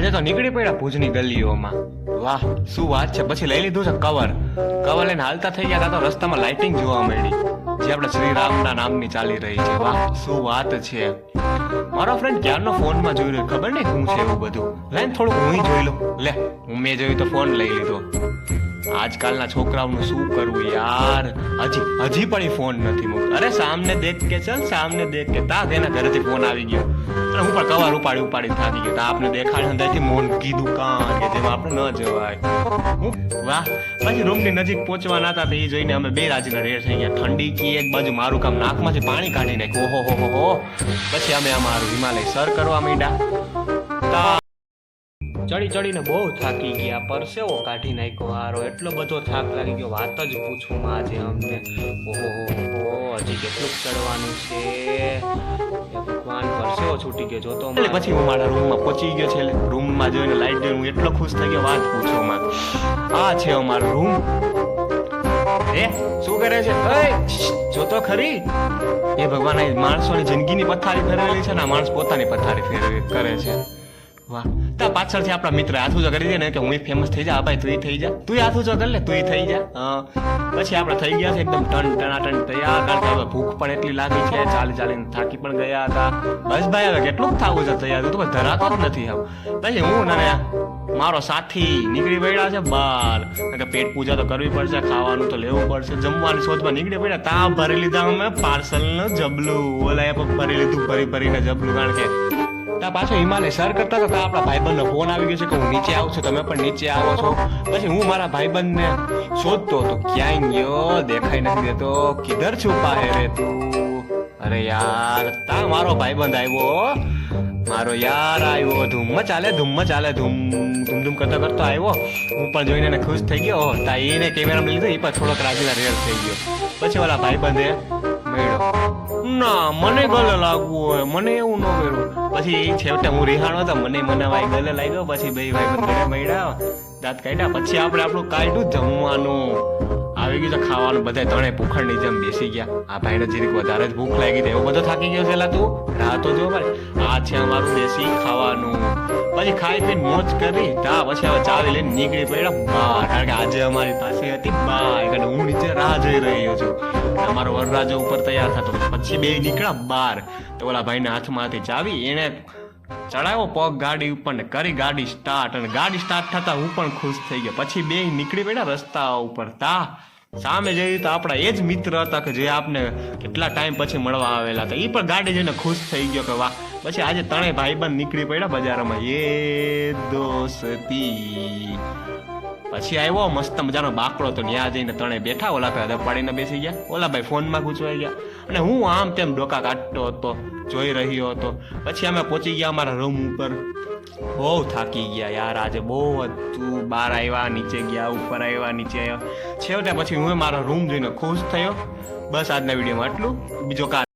આજે તો નીકળી પડ્યા ભુજની ગલીઓમાં. વાહ, શું વાત છે? પછી લઈ લીધું છે કવર કવર લઈને હાલતા થઈ ગયા તા રસ્તામાં લાઇટિંગ જોવા મળી. જે આપણે શ્રી રામના નામની ચાલી રહી છે. વાહ, શું વાત છે? મારો ફ્રેન્ડ ક્યારનો ફોનમાં જોઈ રહ્યો ખબર નહીં હું છે એવું બધું. લઈને થોડું હું જોઈ લઉં. લે, હું મેં જોયું તો ફોન લઈ લીધો. આજકાલના છોકરાઓનું શું કરવું યાર? હજી હજી પણ ફોન નથી મૂકતો. અરે સામને દેખ કે ચલ, સામને દેખ કે તા તેના ઘરેથી ફોન આવી ગયો. અને હું પણ કવાર ઉપાડી ઉપાડી થાકી ગયો. આપને આપણે અંદરથી મોનકી દુકાન કે જેમાં આપણે ન જવાય. વાહ. પછી રૂમની નજીક પહોંચવાના હતા તો એ જોઈને અમે બે રાજીના રેડ થઈ ગયા ઠંડી કી એક બાજુ, મારું કામ નાકમાંથી પાણી કાઢી નાખ્યું. ઓહો હો હો પછી અમે અમારું હિમાલય સર કરવા માંડ્યા. ચડી ચડીને બહુ થાકી ગયા. પરસેવો કાઢી નાખ્યો હારો. એટલો બધો થાક લાગી ગયો. વાત જ પૂછું આજે અમને. ઓહો, હજી કેટલું ચડવાનું છે? ભગવાન, પરસેવો છૂટી ગયો, જોતો પછી હું મારા રૂમમાં પહોંચી ગયો છે રૂમમાં જોઈને લાઈટ જોઈને હું એટલો ખુશ થઈ ગયો. વાત પૂછો માં. આ છે અમારો રૂમ. એ, શું કરે છે? જોતો ખરી? એ ભગવાન માણસોની જિંદગીની પથારી ફેરવેલી છે ને, આ માણસ પોતાની પથારી ફેરવી કરે છે. વાહ. તા પાછળથી આપણા મિત્ર હાથ જો કરી દે ને કે હું ફેમસ થઈ જા, આ ભાઈ તું થઈ જા. તું હાથ જો કરી લે, તું થઈ જા. પછી આપણે થઈ ગયા છે એકદમ ટન ટનાટન તૈયાર. કારણ કે ભૂખ પણ એટલી લાગી છે, ચાલી ચાલીને થાકી પણ ગયા હતા. બસ ભાઈ, હવે કેટલું થાકું છે તૈયાર? તું ધરાતો જ નથી હવે પછી હું ને મારો સાથી નીકળી પડ્યા છે બહાર કે પેટ પૂજા તો કરવી પડશે, ખાવાનું તો લેવું પડશે. જમવાની શોધમાં નીકળી પડ્યા, તા ભરી લીધા અમે પાર્સલનું જબલું. ઓલા ભરી લીધું, ભરી ભરીને જબલું. કારણ કે ત્યાં પાછો હિમાલય સર કરતા હતા આપણા ભાઈબંધનો ફોન આવી ગયો છે કે હું નીચે આવું છું, તમે પણ નીચે આવો છો. પછી હું મારા ભાઈબંધને શોધતો હતો, ક્યાંય ગયો? દેખાઈ નથી દેતો. કિધર છુપા હે રે તું. અરે યાર, તા મારો ભાઈબંધ આવ્યો મારો યાર આવ્યો ધૂમ ચાલે ધૂમ ચાલે, ધૂમ ધૂમ ધૂમ કરતો કરતો આવ્યો. હું પણ જોઈને ખુશ થઈ ગયો. તા એને કેમેરામાં લીધો એ પણ થોડોક રાજીના રેડ થઈ ગયો. પછી ઓલા ભાઈબંધે ના, મને ગલે લાગવું હોય, મને એવું ન કર્યું પછી છેવટે હું રિહાણો હતો, મને મને ભાઈ ગલે લાગ્યો, પછી બે ભાઈ ગળે મળ્યા. દાંત કાઢ્યા, પછી આપણે આપણું કાઢ્યું જમવાનું. આવી ગયું તો ખાવાનું, બધા ત્રણે ભૂખણની જેમ બેસી ગયા. આ ભાઈને જીરીક વધારે જ ભૂખ લાગી હતી. એવો બધો થાકી ગયો છે તું? રાહ તો જો ભાઈ. આ છે અમારું દેશી ખાવાનું. પછી ખાઈ પીને મોજ કરી, તા પછી હવે ચાવી લઈને નીકળી પડ્યા. બહાર કારણ કે આજે અમારી પાસે હતી બાઈક અને હું નીચે રાહ જોઈ રહ્યો છું. અમારો વરરાજો ઉપર તૈયાર થતો. પછી બે નીકળ્યા બહાર તો ઓલા ભાઈના હાથમાંથી ચાવી, એને ચડાવ્યો પગ ગાડી ઉપર ને કરી ગાડી સ્ટાર્ટ અને ગાડી સ્ટાર્ટ થતા હું પણ ખુશ થઈ ગયો. પછી બે નીકળી પડ્યા રસ્તા ઉપર. તા, સામે જઈ તો આપણા એ જ મિત્ર હતા કે જે આપને કેટલા ટાઈમ પછી મળવા આવેલા હતા. એ પણ ગાડી જઈને ખુશ થઈ ગયો કે વાહ પછી આજે ત્રણેય ભાઈબંધ નીકળી પડ્યા બજારમાં. એ દોસ્તી. પછી આવ્યો, મસ્ત મજાનો બાકડો તો ત્યાં જઈને ત્રણે બેઠા ઓલા ભાઈ હદપ પાડીને બેસી ગયા. ઓલા ભાઈ ફોનમાં ગૂંચવાઈ ગયા. અને હું આમ તેમ ડોકા કાઢતો હતો, જોઈ રહ્યો હતો. પછી અમે પહોંચી ગયા અમારા રૂમ ઉપર. બહુ થાકી ગયા યાર, આજે બહુ હતું. બહાર આવ્યા, નીચે ગયા, ઉપર આવ્યા, નીચે આવ્યા. છેવટે પછી હું મારો રૂમ જોઈને ખુશ થયો. બસ આજના વિડીયોમાં આટલું. બીજો કાર